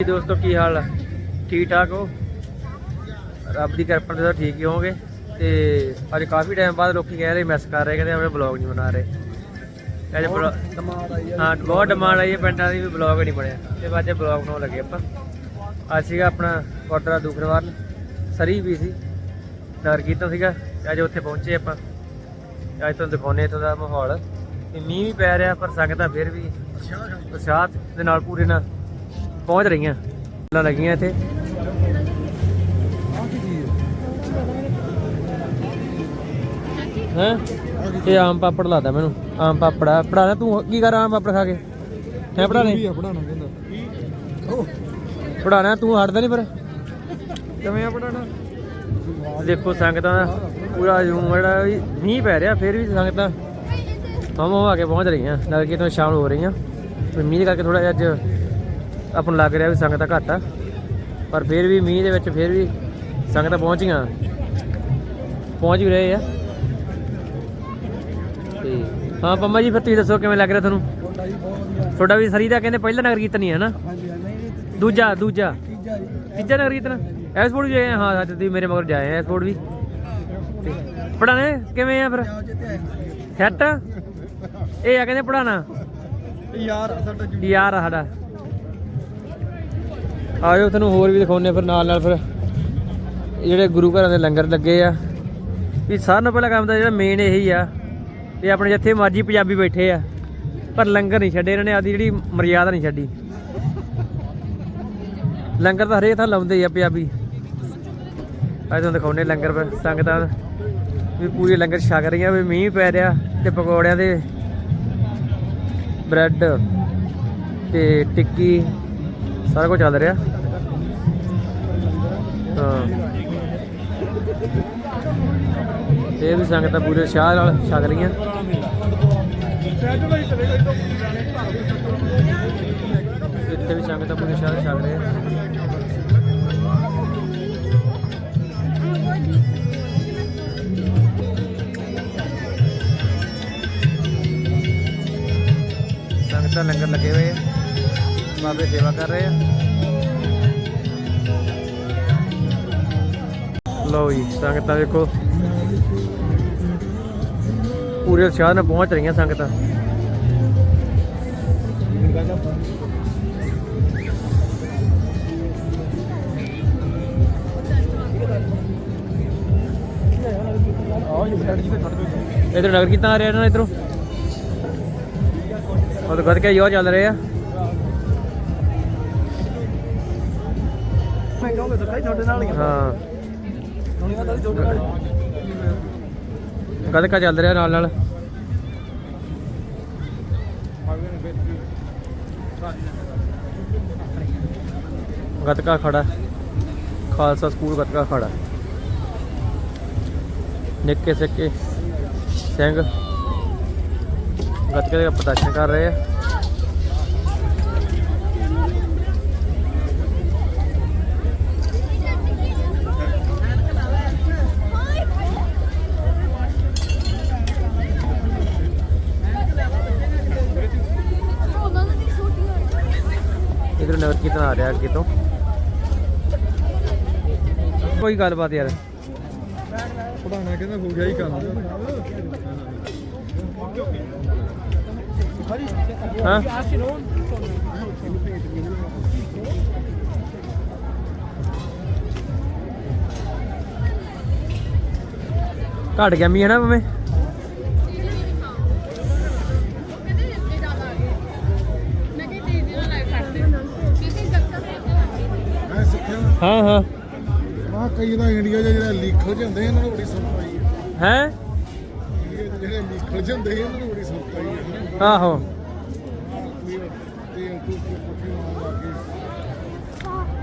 ਜੀ ਦੋਸਤੋ ਕੀ ਹਾਲ ਆ? ਠੀਕ ਠਾਕ ਹੋ? ਰੱਬ ਦੀ ਕਿਰਪਾ ਨਾਲ ਠੀਕ ਹੀ ਹੋਵੋਗੇ। ਤੇ ਅੱਜ ਕਾਫੀ ਟਾਈਮ ਬਾਅਦ ਲੋਕੀ ਕਹਿ ਰਹੇ ਮਿਸ ਕਰ ਰਹੇ ਕਹਿੰਦੇ ਆਪਣੇ ਬਲੌਗ ਨਹੀਂ ਬਣਾ ਰਹੇ। ਅੱਜ ਬਲੌਗ ਹਾਂ ਬਹੁਤ ਡਿਮਾਂਡ ਆਈ ਹੈ ਪਿੰਡਾਂ ਦੀ ਵੀ ਬਲੌਗ ਨਹੀਂ ਬਣਿਆ। ਤੇ ਅੱਜ ਬਲੌਗ ਬਣਾਉਣ ਲੱਗੇ ਆਪਾਂ। ਅੱਜ ਸੀਗਾ ਆਪਣਾ ਗੁਰਦੁਆਰਾ ਦੂਖਰਵਾਰ ਸਰੀ ਵੀ ਸੀ। ਨਗਰ ਕੀਰਤਨ ਸੀਗਾ। ਅੱਜ ਉੱਥੇ ਪਹੁੰਚੇ ਆਪਾਂ। ਅੱਜ ਤੁਹਾਨੂੰ ਦਿਖਾਉਣੇ ਇੱਥੋਂ ਦਾ ਮਾਹੌਲ। ਤੇ ਮੀਂਹ ਵੀ ਪੈ ਰਿਹਾ ਪਰ ਸੰਗਤਾਂ ਫਿਰ ਵੀ ਉਤਸ਼ਾਹ ਦੇ ਨਾਲ ਪੂਰੇ ਨਾਲ। ਪਹੁੰਚ ਰਹੀਆਂ। ਲਾਂ ਲੱਗੀਆਂ ਇੱਥੇ। ਹੈਂ? ਇਹ ਆਮ ਪਾਪੜ ਲਾਦਾ ਮੈਨੂੰ। ਆਮ ਪਾਪੜਾ। ਪੜਾਣਾ ਤੂੰ। ਕੀ ਕਰ ਆਮ ਪਾਪੜ ਖਾ ਕੇ? ਹੈ ਪੜਾਣੇ ਪੜਾਣਾ ਕਹਿੰਦਾ। ਪੜਾਣਾ ਤੂੰ ਹਟਦਾ ਨਹੀਂ ਪਰ ਕਿਵੇਂ ਆ ਪੜਾਣਾ ਦੇਖੋ ਸੰਗਤਾਂ ਦਾ ਪੂਰਾ ਜੂਮ ਜਿਹੜਾ ਵੀ ਮੀਂਹ ਪੈ ਰਿਹਾ ਫਿਰ ਵੀ ਸੰਗਤਾਂ ਹਮ ਆ ਕੇ ਪਹੁੰਚ ਰਹੀਆਂ। ਨਗਰ ਕੀਰਤਨ ਸ਼ਾਮਲ ਹੋ ਰਹੀਆਂ। ਤੇ ਮੀਂਹ ਕਰਕੇ ਥੋੜਾ ਜਿਹਾ ਅੱਜ ਆਪਾਂ ਨੂੰ ਲੱਗ ਰਿਹਾ ਵੀ ਸੰਗਤਾਂ ਘੱਟ ਆ। ਪਰ ਫਿਰ ਵੀ ਮੀਂਹ ਦੇ ਵਿੱਚ ਫਿਰ ਵੀ ਸੰਗਤਾਂ ਪਹੁੰਚੀਆਂ। ਪਹੁੰਚ ਵੀ ਰਹੇ ਆ। ਤੇ ਹਾਂ ਪੰਮਾ ਜੀ ਫਿਰ ਤੁਸੀਂ ਦੱਸੋ ਕਿਵੇਂ ਲੱਗ ਰਿਹਾ ਤੁਹਾਨੂੰ? ਤੁਹਾਡਾ ਵੀ ਸਰੀ ਦਾ ਕਹਿੰਦੇ ਪਹਿਲਾ ਨਗਰ ਕੀਰਤਨ ਹੀ ਹੈ ਨਾ ਦੂਜਾ ਦੂਜਾ। ਤੀਜਾ ਨਗਰ ਕੀਰਤਨ? ਐਸਪੋਰਟ ਵੀ ਆ? ਹਾਂ ਸੱਚ ਤੁਸੀਂ ਮੇਰੇ ਮਗਰ ਜਾਏ ਐਸਪੋਰਟ ਵੀ। ਪੜਾਣੇ ਕਿਵੇਂ ਆ ਫਿਰ? ਸੈੱਟ? ਇਹ ਆ ਕਹਿੰਦੇ ਪੜਾਣਾ ਯਾਰ ਸਾਡਾ ਯਾਰ ਆ ਸਾਡਾ। ਆਜੋ, ਤੁਹਾਨੂੰ ਹੋਰ ਵੀ ਦਿਖਾਉਨੇ ਫਿਰ ਨਾਲ ਨਾਲ ਫਿਰ ਜਿਹੜੇ ਗੁਰੂ ਘਰਾਂ ਦੇ ਲੰਗਰ ਲੱਗੇ ਆ। ਵੀ ਸਾਰਿਆਂ ਨੂੰ ਪਹਿਲਾਂ ਕੰਮ ਤਾਂ ਜਿਹੜਾ ਮੇਨ ਇਹੀ ਆ ਵੀ ਆਪਣੇ ਜਿੱਥੇ ਮਰਜ਼ੀ ਪੰਜਾਬੀ ਬੈਠੇ ਆ, ਪਰ ਲੰਗਰ ਨਹੀਂ ਛੱਡੇ ਇਹਨਾਂ ਨੇ ਆਦੀ ਜਿਹੜੀ ਮਰਿਆਦਾ ਨਹੀਂ ਛੱਡੀ। ਲੰਗਰ ਤਾਂ ਹਰੇਕ ਥਾਂ ਲਾਉਂਦੇ ਆ ਪੰਜਾਬੀ। ਅੱਜ ਤੁਹਾਨੂੰ ਦਿਖਾਉਨੇ ਲੰਗਰ ਫਿਰ ਸੰਗਤਾਂ ਵੀ ਪੂਰੀ ਲੰਗਰ ਛਕ ਰਹੀਆਂ, ਵੀ ਮੀਂਹ ਪੈ ਰਿਹਾ ਤੇ ਪਕੌੜਿਆਂ ਦੇ ਬ੍ਰੈਡ ਤੇ ਟਿੱਕੀ ਸਾਰਾ ਕੁਝ ਚੱਲ ਰਿਹਾ। ਹਾਂ। ਇਹ ਵੀ ਸੰਗਤਾਂ ਪੂਰੇ ਸ਼ਾਹ ਨਾਲ ਛਕ ਰਹੀਆਂ। ਇੱਥੇ ਵੀ ਸੰਗਤਾਂ ਪੂਰੇ ਸ਼ਾਹ ਨਾਲ ਛਕ ਰਹੇ ਸੰਗਤਾਂ ਲੰਗਰ ਲੱਗੇ ਹੋਏ ਆ। ਬਾਬੇ ਸੇਵਾ ਕਰ ਰਹੇ ਆ। ਲਓ ਜੀ, ਸੰਗਤਾਂ ਦੇਖੋ। ਪੂਰੇ ਉਤਸ਼ਾਹ ਨਾਲ ਪਹੁੰਚ ਰਹੀਆਂ ਸੰਗਤਾਂ। ਇਧਰ ਨਗਰ ਕੀਰਤਨ ਆ ਰਿਹਾ ਨਾ ਇਧਰੋਂ। ਉਹ ਤਾਂ ਗੱਦ ਕੇ ਯੋ ਚੱਲ ਰਹੇ ਆ ਮੈਂ ਕਹੂੰਗਾ ਤਾਂ ਕਈ ਤੁਹਾਡੇ ਨਾਲ ਹੀ ਤੁਹਾਡੇ ਨਾਲ ਗੱਦਕਾ ਚੱਲ ਰਿਹਾ ਨਾਲ ਨਾਲ? ਗੱਤਕਾ ਖੜਾ ਖਾਲਸਾ ਸਕੂਲ ਗੱਤਕਾ ਖੜਾ ਨਿੱਕੇ ਸਿੱਕੇ ਸਿੰਘ। ਗੱਤਕੇ ਦਾ ਪ੍ਰਦਰਸ਼ਨ ਕਰ ਰਹੇ ਆ ਨਗਰ ਕੀਰਤਨ ਆ ਰਿਹਾ ਅੱਗੇ ਤੋਂ। ਕੋਈ ਗੱਲਬਾਤ ਯਾਰ। ਪੜਾਣਾ ਕਹਿੰਦਾ ਹੋ ਗਿਆ ਹੀ ਕੰਮ। ਹਾਂ। ਘਟ ਗਿਆ ਮੀ ਹੈ ਨਾ ਮਵੇਂ ਹਾਂ ਹਾਂ। ਮਾ ਕਈ ਦਾ ਇੰਡੀਆ 'ਚ ਜਿਹੜਾ ਹੋ ਜਾਂਦੇ ਇਹਨਾਂ ਨੂੰ ਬੜੀ ਆਈ ਹੈ ਹੈ? ਇੰਡੀਆ 'ਚ ਜਿਹੜੇ ਹੋ ਜਾਂਦੇ ਇਹਨਾਂ ਨੂੰ ਬੜੀ ਹੈ ਆਹੋ।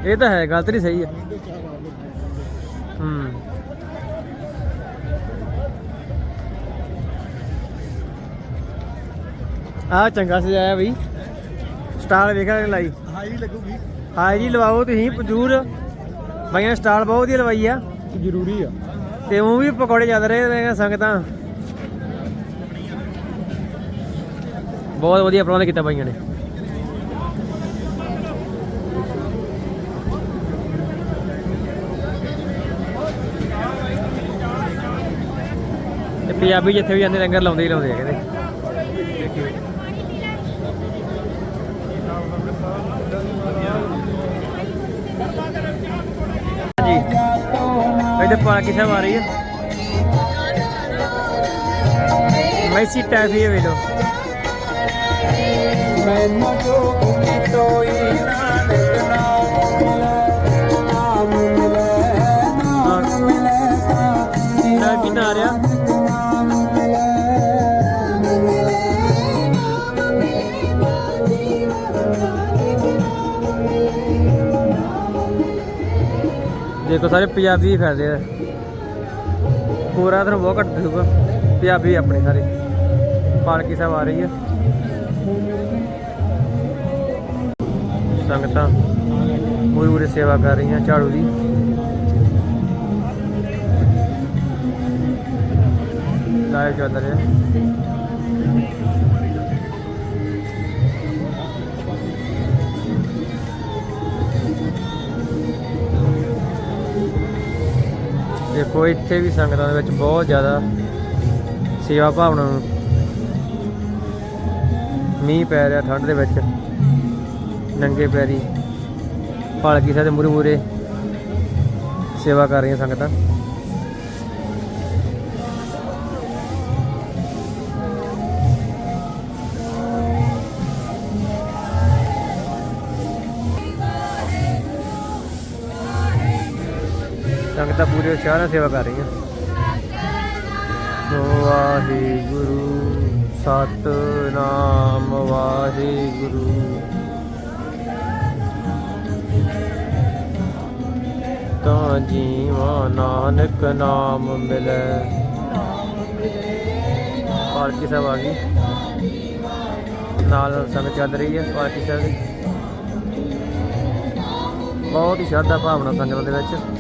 ਇਹ ਤਾਂ ਹੈ ਗੱਲ ਤੇਰੀ ਸਹੀ ਹੈ ਹੂੰ। ਆ ਚੰਗਾ ਸਜਾਇਆ ਬਈ। ਸਟਾਲ ਵੇਖਾ ਲਾਈ। ਹਾਈ ਲੱਗੂਗੀ। ਹਾਂ ਜੀ ਲਵਾਓ ਤੁਸੀਂ ਜ਼ਰੂਰ ਬਾਈਆਂ ਸਟਾਲ ਬਹੁਤ ਵਧੀਆ ਲਵਾਈ ਆ। ਜ਼ਰੂਰੀ ਆ। ਤੇ ਉਹ ਵੀ ਪਕੌੜੇ ਚੱਲ ਰਹੇ ਨੇ ਸੰਗਤਾਂ। ਬਹੁਤ ਵਧੀਆ ਪ੍ਰਬੰਧ ਕੀਤਾ ਬਾਈਆਂ ਨੇ। ਤੇ ਪੰਜਾਬੀ ਜਿੱਥੇ ਵੀ ਜਾਂਦੇ ਲੰਗਰ ਲਾਉਂਦੇ ਹੀ ਲਾਉਂਦੇ ਆ ਕਹਿੰਦੇ। ਇਹਦੇ ਪਾਲਕੀ ਸਾਹਿਬ ਆ? ਰਹੀ ਹੈ ਮੈਸੀ ਟੈਫੀ ਹੈ ਵੇਲੋ ਮੈਨੂੰ ਦੇਖੋ ਸਾਰੇ ਪੰਜਾਬੀ ਹੀ ਫਿਰਦੇ ਆ। ਪੂਰਾ ਤੁਹਾਨੂੰ ਬਹੁਤ ਘੱਟ ਦਿਖੂਗਾ ਪੰਜਾਬੀ ਆਪਣੇ ਸਾਰੇ। ਪਾਲਕੀ ਸਾਹਿਬ ਆ ਰਹੀ ਹੈ ਸੰਗਤਾਂ ਪੂਰੀ ਪੂਰੀ ਸੇਵਾ ਕਰ ਰਹੀਆਂ ਝਾੜੂ ਦੀ। ਲਾਈਵ ਚੱਲ ਰਿਹਾ। ਦੇਖੋ, ਇੱਥੇ ਵੀ ਸੰਗਤਾਂ ਦੇ ਵਿੱਚ ਬਹੁਤ ਜ਼ਿਆਦਾ ਸੇਵਾ ਭਾਵਨਾ ਨੂੰ ਮੀਂਹ ਪੈ ਰਿਹਾ, ਠੰਡ ਦੇ ਵਿੱਚ। ਨੰਗੇ ਪੈਰੀ ਪਾਲਕੀ ਸਾਹਿਬ ਦੇ ਮੂਰੇ ਮੂਰੇ ਸੇਵਾ ਕਰ ਰਹੀਆਂ ਸੰਗਤਾਂ। ਸੰਗਤਾਂ ਪੂਰੇ ਉਤਸ਼ਾਹ ਨਾਲ ਸੇਵਾ ਕਰ ਰਹੀਆਂ। ਵਾਹਿਗੁਰੂ, ਸਤਨਾਮ ਵਾਹਿਗੁਰੂ। ਤਾਂ ਜੀਵਾ ਨਾਨਕ ਨਾਮ ਮਿਲੇ। ਪਾਲਕੀ ਸਾਹਿਬ ਆ ਗਈ। ਨਾਲ ਸੰਗਤ ਚੱਲ ਰਹੀ ਹੈ ਪਾਲਕੀ ਸਾਹਿਬ ਦੀ। ਬਹੁਤ ਹੀ ਸ਼ਰਧਾ ਭਾਵਨਾ ਸੰਗਤ ਦੇ ਵਿੱਚ।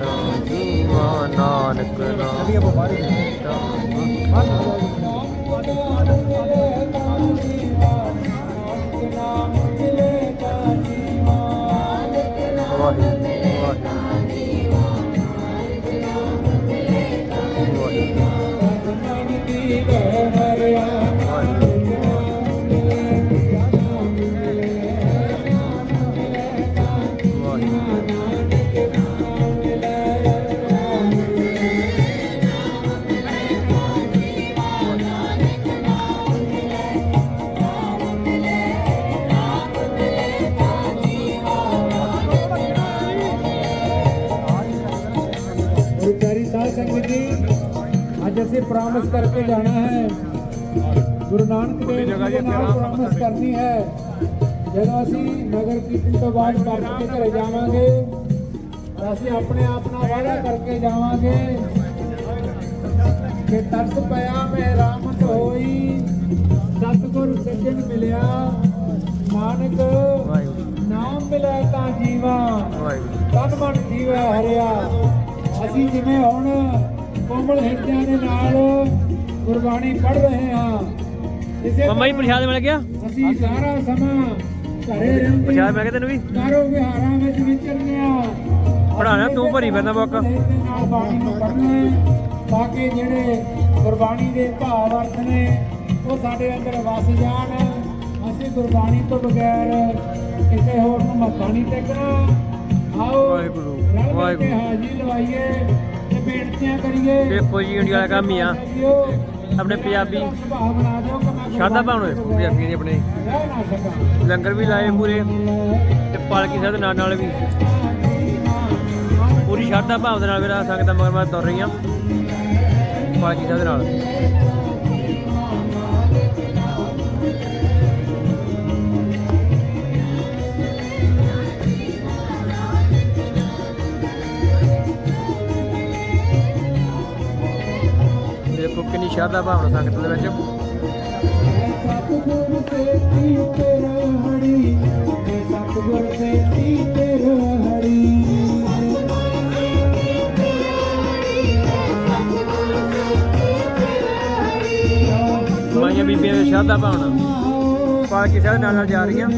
ਨਾਮ ਜੀਵਾ ਨਾਨਕ ਨਾਮ। ਵਾਹਿਗੁਰੂ ਵਾਹਿਗੁਰੂ ਅਸੀਂ ਪ੍ਰੋਮਿਸ ਕਰਕੇ ਜਾਣਾ ਹੈ। ਗੁਰੂ ਨਾਨਕ ਦੇਵ ਜੀ ਦੇ ਨਾਲ ਪ੍ਰੋਮਿਸ ਕਰਨੀ ਹੈ। ਜਦੋਂ ਅਸੀਂ ਨਗਰ ਕੀਰਤਨ ਤੋਂ ਬਾਅਦ ਪਰਤ ਕੇ ਘਰੇ ਜਾਵਾਂਗੇ ਅਸੀਂ ਆਪਣੇ ਆਪ ਨਾਲ ਵਾਅਦਾ ਕਰਕੇ ਜਾਵਾਂਗੇ ਕਿ ਤਰਸ ਪਿਆ ਮੈਂ ਰਾਮਤ ਹੋਈ ਸਤਿਗੁਰ ਸੱਜਣ ਮਿਲਿਆ। ਨਾਨਕ ਨਾਮ ਮਿਲਿਆ ਤਾਂ ਜੀਵਾ। ਤਨ ਮਨ ਜੀਵੈ ਹਰਿਆ। ਅਸੀਂ ਜਿਵੇਂ ਹੁਣ ਕੋਮਲ ਹਿਰਦਿਆਂ ਦੇ ਨਾਲ ਗੁਰਬਾਣੀ ਪੜ੍ਹ ਰਹੇ ਹਾਂ। ਇਸੇ ਮੰਮਾ ਜੀ ਪ੍ਰਸ਼ਾਦ ਮਿਲ ਗਿਆ? ਅਸੀਂ ਸਾਰਾ ਸਮਾਂ ਘਰੇ ਰਹਿੰਦੇ ਪ੍ਰਸ਼ਾਦ ਮਿਲ ਗਿਆ ਤੈਨੂੰ ਵੀ? ਕਾਰੋ ਵਿਹਾਰਾਂ ਵਿੱਚ ਵਿਚਰਨੇ ਆ ਪੜ੍ਹਾਉਣਾ ਤੂੰ ਭਰੀ ਫਿਰਦਾ ਬੁੱਕ। ਬਾਣੀ ਨੂੰ ਪੜ੍ਹਨਾ ਹੈ, ਤਾਂ ਕਿ ਜਿਹੜੇ ਗੁਰਬਾਣੀ ਦੇ ਭਾਵ ਅਰਥ ਨੇ ਉਹ ਸਾਡੇ ਅੰਦਰ ਵਸ ਜਾਣ। ਅਸੀਂ ਗੁਰਬਾਣੀ ਤੋਂ ਬਗੈਰ ਕਿਸੇ ਹੋਰ ਨੂੰ ਮੱਥਾ ਨਹੀਂ ਟੇਕਣਾ। ਆਓ ਵਾਹਿਗੁਰੂ, ਵਾਹਿਗੁਰੂ। ਹਾਜ਼ਰੀ ਲਵਾਈਏ। ਦੇਖੋ ਜੀ, ਇੰਡੀਆ ਵਾਲਾ ਕੰਮ ਹੀ ਆ। ਆਪਣੇ ਪੰਜਾਬੀ ਸੁਭਾਅ ਸ਼ਾਦਾ ਭਾਵਨਾ ਪੰਜਾਬੀ ਦੇ ਆਪਣੇ। ਲੰਗਰ ਵੀ ਲਾਏ ਪੂਰੇ ਤੇ ਪਾਲਕੀ ਸਾਹਿਬ ਦੇ ਨਾਲ ਨਾਲ ਵੀ। ਪੂਰੀ ਸ਼ਰਧਾ ਭਾਵ ਦੇ ਨਾਲ ਮੇਰਾ ਸੰਗਤਾਂ ਮਗਰ ਮੈਂ ਤੁਰ ਰਹੀ ਹਾਂ ਪਾਲਕੀ ਸਾਹਿਬ ਦੇ ਨਾਲ। ਸ਼ਰਧਾ ਭਾਵਨਾ ਸੰਗਤ ਦੇ ਵਿੱਚ। ਸਤਿਗੁਰ ਸੇਤੀ ਤੇਰਾ ਹਰੀ ਸਤਿਗੁਰ ਸੇਤੀ ਤੇਰਾ ਹਰੀ ਮਾਈਆਂ ਬੀਬੀਆਂ ਦੇ ਸ਼ਰਧਾ ਭਾਵਨਾ। ਪਾਲਕੀ ਸਾਹਿਬ ਨਾਲ ਨਾਲ ਜਾ ਰਹੀਆਂ।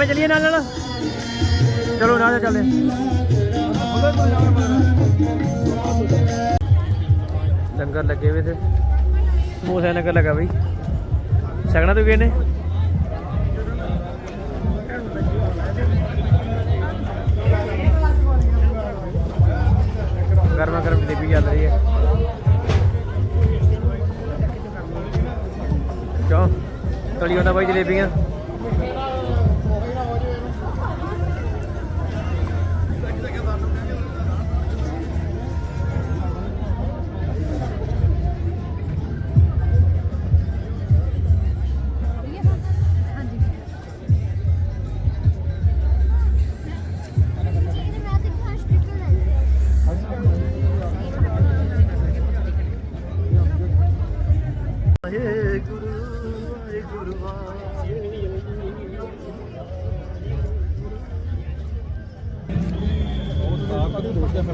ਬੰਮੇ ਚਲੀਏ ਨਾਲ ਨਾਲ? ਚਲੋ, ਨਾਲ ਚੱਲਦੇ ਲੰਗਰ ਲੱਗੇ ਵੇ ਤੇ ਮੋਸੇ ਲੰਗਰ ਲੱਗਾ ਬਈ। ਸਗਣਾ ਤੋਂ ਗਏ ਨੇ ਗਰਮਾ ਗਰਮ ਜਲੇਬੀ ਚੱਲ ਰਹੀ ਹੈ। ਕਿਉਂ? ਤਲੀ ਹੁੰਦਾ ਬਾਈ ਜਲੇਬੀਆਂ।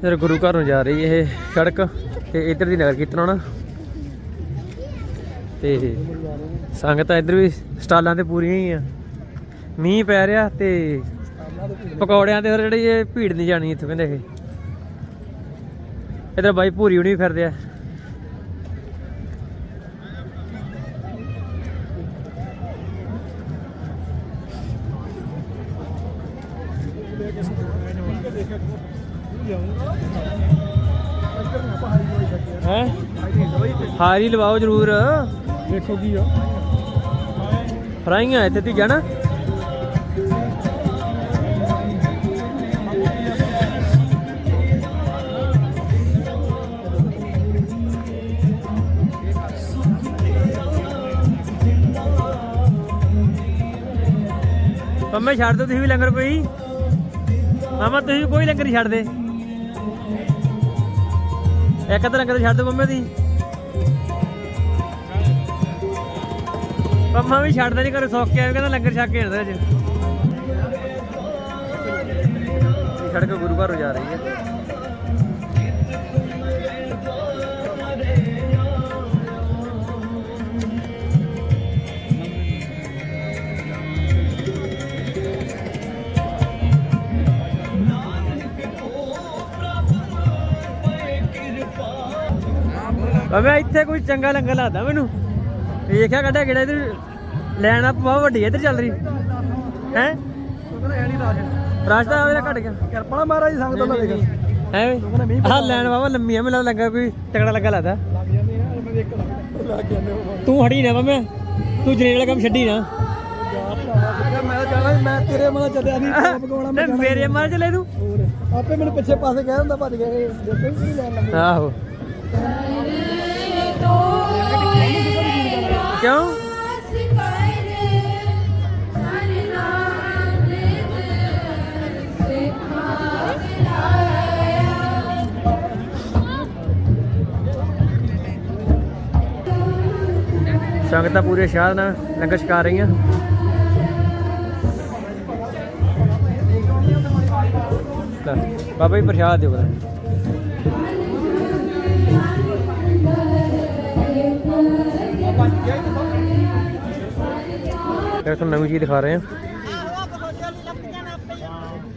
ਫਿਰ ਗੁਰੂ ਘਰ ਨੂੰ ਜਾ ਰਹੀ ਇਹ ਸੜਕ ਤੇ ਇੱਧਰ ਦੀ ਨਗਰ ਕੀਰਤਨ ਆਉਣਾ। ਤੇ ਸੰਗਤਾਂ ਇਧਰ ਵੀ ਸਟਾਲਾਂ ਤੇ ਪੂਰੀਆਂ ਹੀ ਆ। ਮੀਂਹ ਪੈ ਰਿਹਾ ਤੇ ਪਕੌੜਿਆਂ ਤੇ ਫਿਰ ਜਿਹੜੀ ਇਹ ਭੀੜ ਨਹੀਂ ਜਾਣੀ ਇੱਥੋਂ ਕਹਿੰਦੇ ਇਹ। ਇੱਧਰ ਬਾਈ ਭੂਰੀ ਹੁਣੀ ਫਿਰਦੇ ਆ। ਹਾਰੀ ਲਵਾਓ ਜਰੂਰ। ਦੇਖੋ ਕੀ ਆ। ਫਰਾਈਆਂ ਇੱਥੇ ਤੀ ਜਾਣਾ ਪੰਮੇ ਛੱਡ ਦੋ ਤੁਸੀਂ ਵੀ ਲੰਗਰ ਕੋਈ। ਮਾਮਾ ਤੁਸੀਂ ਕੋਈ ਲੰਗਰ ਨਹੀਂ ਛੱਡਦੇ। ਇੱਕ ਤਾਂ ਲੰਗਰ ਛੱਡ ਦੋ ਪੰਮੇ ਦੀ ਪੰਮਾ ਵੀ ਛੱਡਦਾ ਨਹੀਂ ਘਰੇ ਸੌਕ ਕੇ ਆਇਆ ਕਹਿੰਦਾ ਲੰਗਰ ਛੱਕ ਕੇ ਆਉਂਦਾ ਅੱਜ। ਸੜਕ ਗੁਰੂ ਘਰ ਜਾ ਰਹੀ ਹੈ। ਬਾਬਾ ਇੱਥੇ ਕੋਈ ਚੰਗਾ ਲੰਗਰ ਲੱਗਦਾ ਮੈਨੂੰ। ਵੇਖਿਆ ਕੱਢਿਆ ਕਿਹੜਾ ਇਧਰ ਲੈਣ ਆ ਬਹੁਤ ਵੱਡੀ ਇੱਧਰ ਚੱਲ ਰਹੀ। ਹੈ? ਰਾਸਤਾ ਆਵੇਲਾ ਘਟ ਗਿਆ। ਕਿਰਪਾ ਮਹਾਰਾਜ ਸੰਗਤ ਦਾ ਦੇਖ। ਐਵੇਂ ਆਹ ਲੈਣ ਬਾਬਾ ਲੰਮੀ ਆ ਮੈਨੂੰ ਲੱਗਾ ਕੋਈ ਤਗੜਾ ਲੱਗਾ ਲੱਗਦਾ। ਮੈਂ ਤੂੰ ਹੜੀ ਨਾ ਬਾਬਾ ਤੂੰ ਜਨੇੜ ਵਾਲਾ ਕੰਮ ਛੱਡੀ ਨਾ। ਮੈਂ ਜਾਣਾ ਮੈਂ ਤੇਰੇ ਮਨ ਚੱਲਿਆ ਨਹੀਂ ਆਪ ਗਾਉਣਾ ਤੇ ਮੇਰੇ ਮਾਰ ਚਲੇ ਤੂੰ? ਆਪੇ ਮੈਨੂੰ ਪਿੱਛੇ ਪਾਸੇ ਕਹਿ ਹੁੰਦਾ ਭੱਜ ਗਿਆ ਕਿ ਦੇਖੋ ਨਹੀਂ ਲੈਣ ਲੱਗਾ। ਆਹੋ। ਕਿਉਂ? ਸੰਗਤਾਂ ਪੂਰੇ ਸ਼ਾਹ ਨਾਲ ਲੰਗਰ ਛਕਾ ਰਹੀਆਂ। ਬਾਬਾ ਜੀ ਪ੍ਰਸ਼ਾਦ ਦਿਓ ਕਰਾਂ ਫਿਰ ਤੁਹਾਨੂੰ ਨਵੀਂ ਚੀਜ਼ ਦਿਖਾ ਰਹੇ ਹਾਂ।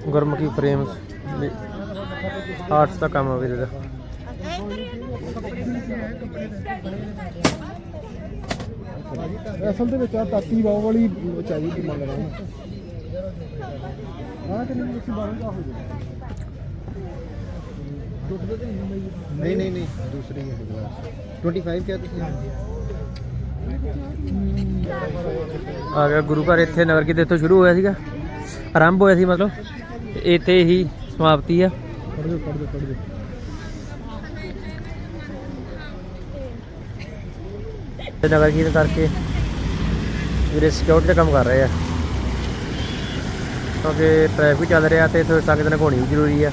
ਗੁਰਮੁਖੀ ਫਰੇਮਸ ਆਰਟਸ ਦਾ ਕੰਮ ਆ ਵੀਰੇ ਦਾ। ਅਸਲ ਦੇ ਵਿੱਚ ਆ ਤਾਤੀ ਬਾਹ ਵਾਲੀ ਚਾਹੀਦੀ ਮੰਗ ਰਹਾ ਹਾਂ। ਕਿ ਨਹੀਂ ਤੁਸੀਂ ਬਾਹਰ ਹੋ? ਨਹੀਂ ਨਹੀਂ ਨਹੀਂ ਦੂਸਰੀ ਹੈ ਗਲਾਸ 25 ਕਿਹਾ ਤੁਸੀਂ? ਆ ਗਿਆ ਗੁਰੂ ਘਰ, ਇੱਥੇ ਨਗਰ ਕੀਰਤਨ ਇੱਥੋਂ ਸ਼ੁਰੂ ਹੋਇਆ ਸੀਗਾ। ਆਰੰਭ ਹੋਇਆ ਸੀ ਮਤਲਬ। ਇੱਥੇ ਹੀ ਸਮਾਪਤੀ ਆ। ਪੜ ਦਿਓ ਪੜ ਦਿਓ ਪੜ ਦਿਓ ਨਗਰ ਕੀਰਤਨ ਕਰਕੇ ਵੀਰੇ ਸਿਕਿਉਰਿਟੀ ਦਾ ਕੰਮ ਕਰ ਰਹੇ ਆ। ਕਿਉਂਕਿ ਟ੍ਰੈਫਿਕ ਚੱਲ ਰਿਹਾ ਤੇ ਇੱਥੇ ਸੰਗਤ ਨਾਲ ਘੋਣੀ ਵੀ ਜ਼ਰੂਰੀ ਆ।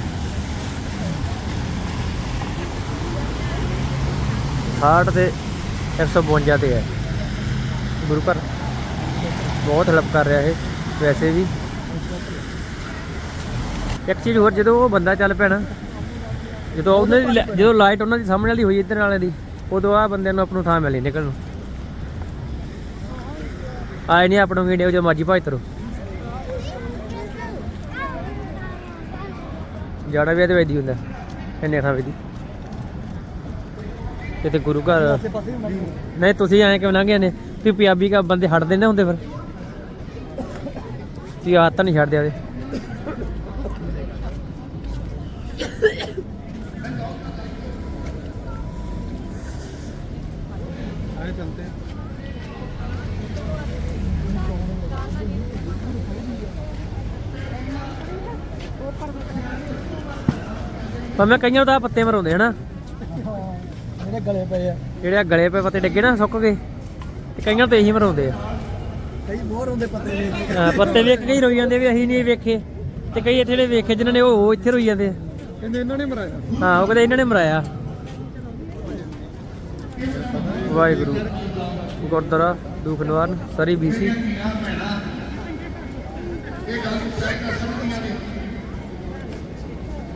ਹਾਰਟ ਤੇ 152 ਤੇ ਹੈ ਗੁਰੂ ਘਰ। ਬਹੁਤ ਹੈਲਪ ਕਰ ਰਿਹਾ ਇਹ ਵੈਸੇ ਵੀ। ਇੱਕ ਚੀਜ਼ ਹੋਰ ਜਦੋਂ ਉਹ ਬੰਦਾ ਚੱਲ ਪੈਣਾ ਜਦੋਂ ਉਹਨਾਂ ਦੀ ਜਦੋਂ ਲਾਈਟ ਉਹਨਾਂ ਦੀ ਸਾਹਮਣੇ ਵਾਲੀ ਹੋਈ ਇੱਧਰ ਵਾਲੇ ਦੀ ਉਦੋਂ ਆ ਬੰਦਿਆਂ ਨੂੰ ਆਪਣੂ ਥਾਂ ਮਿਲੀ ਨਿਕਲਣ ਨੂੰ। ਆਏ ਨਹੀਂ ਆਪਣਾ ਵੀਡੀਓ ਜੋ ਮਰਜ਼ੀ ਭਾਈ ਤਰੋ। ਜਾੜਾ ਵੀ ਇਹਦੇ ਹੀ ਹੁੰਦਾ ਇੰਨੇ ਥਾਂ ਹੀ। ਕਿਤੇ ਗੁਰੂ ਘਰ ਨਹੀਂ ਤੁਸੀਂ ਐਂ ਕਿਉਂ ਲੰਘੇ ਨੇ ਤੁਸੀਂ ਪੰਜਾਬੀ ਕਾ ਬੰਦੇ ਹਟਦੇ ਨਾ ਹੁੰਦੇ ਫਿਰ। ਤੁਸੀਂ ਆਦਤ ਤਾਂ ਨਹੀਂ ਛੱਡਦੇ ਉਹਦੇ ਆਏ ਚਲਤੇ हैं ਪਰ ਮੈਂ ਕਈਆਂ ਆਹ ਪੱਤੇ ਮਰਾਉਂਦੇ ਹਨਾ। ਜਿਹੜੇ ਗਲੇ ਪਏ ਆ। ਜਿਹੜੇ ਗਲੇ ਪਏ ਪੱਤੇ ਡਿੱਗੇ ਨਾ ਸੁੱਕ ਗਏ। ਤੇ ਕਈਆਂ ਤਾਂ ਇਹੀ ਮਰਾਉਂਦੇ ਆ। ਕਈ ਮੋਹਰ ਹੁੰਦੇ ਪੱਤੇ ਦੇ ਹਾਂ, ਪੱਤੇ ਵੇਖ ਕੇ ਹੀ ਰੋਈ ਜਾਂਦੇ ਵੀ ਅਸੀਂ ਨਹੀਂ ਵੇਖੇ। ਤੇ ਕਈ ਇੱਥੇ ਜਿਹੜੇ ਵੇਖੇ ਜਿਨ੍ਹਾਂ ਨੇ ਉਹ ਇੱਥੇ ਰੋਈ ਜਾਂਦੇ ਆ। ਕਹਿੰਦੇ ਇਹਨਾਂ ਨੇ ਮਰਾਇਆ। ਹਾਂ ਉਹ ਕਹਿੰਦੇ ਇਹਨਾਂ ਨੇ ਮਰਾਇਆ। ਵਾਹਿਗੁਰੂ। ਗੁਰਦੁਆਰਾ ਦੁੱਖ ਨਿਵਾਰਨ ਸਰੀ ਬੀਸੀ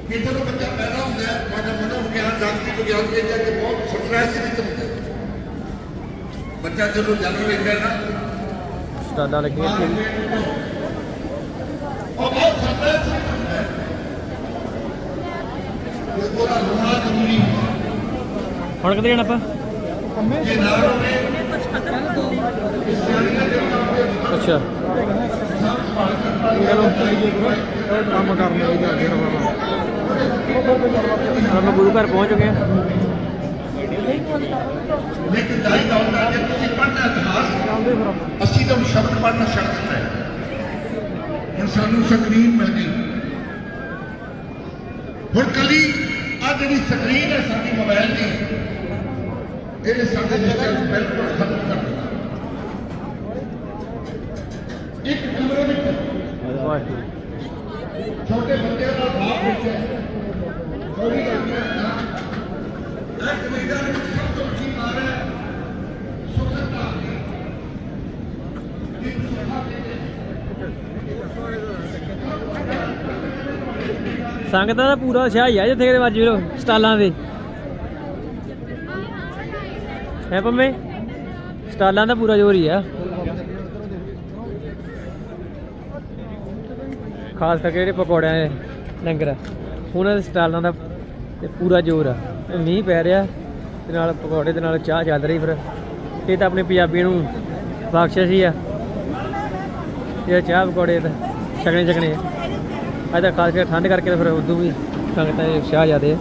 ਕਿ ਜਦੋਂ ਬੱਚਾ ਪੈਦਾ ਹੁੰਦਾ ਹੈ ਤੁਹਾਡਾ ਮਨੋਵਿਗਿਆਨ ਡਾਕਟਰੀ ਵਿਗਿਆਨ ਦੇ ਜਾ ਕੇ ਬਹੁਤ ਸਟ੍ਰੈਸ ਵਿੱਚ ਹੁੰਦਾ ਹੈ। ਬੱਚਾ ਜਦੋਂ ਜਨਮ ਲੈਂਦਾ ਨਾ। ਸਟਾਲਾਂ ਲੱਗੀਆਂ ਇੱਥੇ ਵੀ ਉਹ ਬਹੁਤ ਸਟ੍ਰੈਸ ਵਿੱਚ ਹੁੰਦਾ ਹੈ ਤੇ ਉਹਦਾ ਰੋਣਾ ਜ਼ਰੂਰੀ। ਹੈ ਹੁਣ ਕਿੱਥੇ ਜਾਣਾ ਆਪਾਂ? ਜੇ ਨਾ ਰੋਵੇ। ਅੱਛਾ। ਚਲੋ। ਕੰਮ ਕਰਨ ਲਈ ਜਾਂਦੇ ਰਵਾਂ ਹੁਣ ਆਪਾਂ ਗੁਰੂ ਘਰ ਪਹੁੰਚ ਚੁੱਕੇ ਹਾਂ ਲੇਕਿਨ ਦਾਈ ਦਾ ਹੁੰਦਾ ਜੇ ਤੁਸੀਂ ਪੜ੍ਹਨਾ ਇਤਿਹਾਸ, ਅਸੀਂ ਤਾਂ ਸ਼ਬਦ ਪੜ੍ਹਨਾ ਛੱਡ ਹੁਣ ਸਾਨੂੰ ਸਕਰੀਨ ਮਿਲ ਗਈ। ਹੁਣ ਕੱਲੀ ਆ ਜਿਹੜੀ ਸਕਰੀਨ ਹੈ ਸਾਡੀ ਮੋਬਾਈਲ ਦੀ ਇਹਨੇ ਸਾਡੇ ਜੀਵਨ ਬਿਲਕੁਲ ਖਤਮ ਕਰ ਦਿੱਤਾ। ਇੱਕ ਕਮਰੇ ਵਿੱਚ ਛੋਟੇ ਬੱਚਿਆਂ ਦਾ ਬਾਪ ਵਿੱਚ ਥੋੜੀ ਗਲਤੀਆਂ ਨਾ ਇਹ ਕੈਨੇਡਾ ਵਿੱਚ ਸਭ ਤੋਂ ਵੱਡੀ ਮਾਰ ਹੈ ਸੁਖਤਾ ਸੰਗਤਾਂ ਦਾ ਪੂਰਾ ਉਤਸ਼ਾਹ ਆ ਜਿੱਥੇ ਕਿਤੇ ਵੱਜ ਵੀਰੋ ਸਟਾਲਾਂ ਦੇ। ਹੈ ਪੰਮੇ? ਸਟਾਲਾਂ ਦਾ ਪੂਰਾ ਜ਼ੋਰ ਹੀ ਆ। ਖਾਸ ਕਰਕੇ ਜਿਹੜੇ ਪਕੌੜਿਆਂ ਦੇ ਲੰਗਰ ਉਹਨਾਂ ਦੇ ਸਟਾਲਾਂ ਦਾ ਤੇ ਪੂਰਾ ਜ਼ੋਰ ਆ। ਮੀਂਹ ਪੈ ਰਿਹਾ ਤੇ ਨਾਲ ਪਕੌੜੇ ਦੇ ਨਾਲ ਚਾਹ ਚੱਲ ਰਹੀ ਫਿਰ। ਇਹ ਤਾਂ ਆਪਣੇ ਪੰਜਾਬੀ ਨੂੰ ਬਖਸ਼ਿਸ਼ ਹੀ ਆ। ਇਹ ਚਾਹ ਪਕੌੜੇ ਤਾਂ ਛਕਣੇ ਛਕਣੇ ਅੱਜ ਤਾਂ ਖਾਸ ਕਰਕੇ ਠੰਡ ਕਰਕੇ ਤਾਂ ਫਿਰ ਉਦੋਂ ਵੀ ਸੰਗਤਾਂ ਦੇ ਉਤਸ਼ਾਹ ਜ਼ਿਆਦੇ ਆ।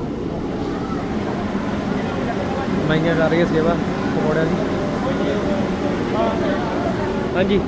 ਮਾਈਆਂ ਕਰ ਰਹੀ ਸੇਵਾ ਪਕੌੜਿਆਂ ਦੀ। ਹਾਂਜੀ।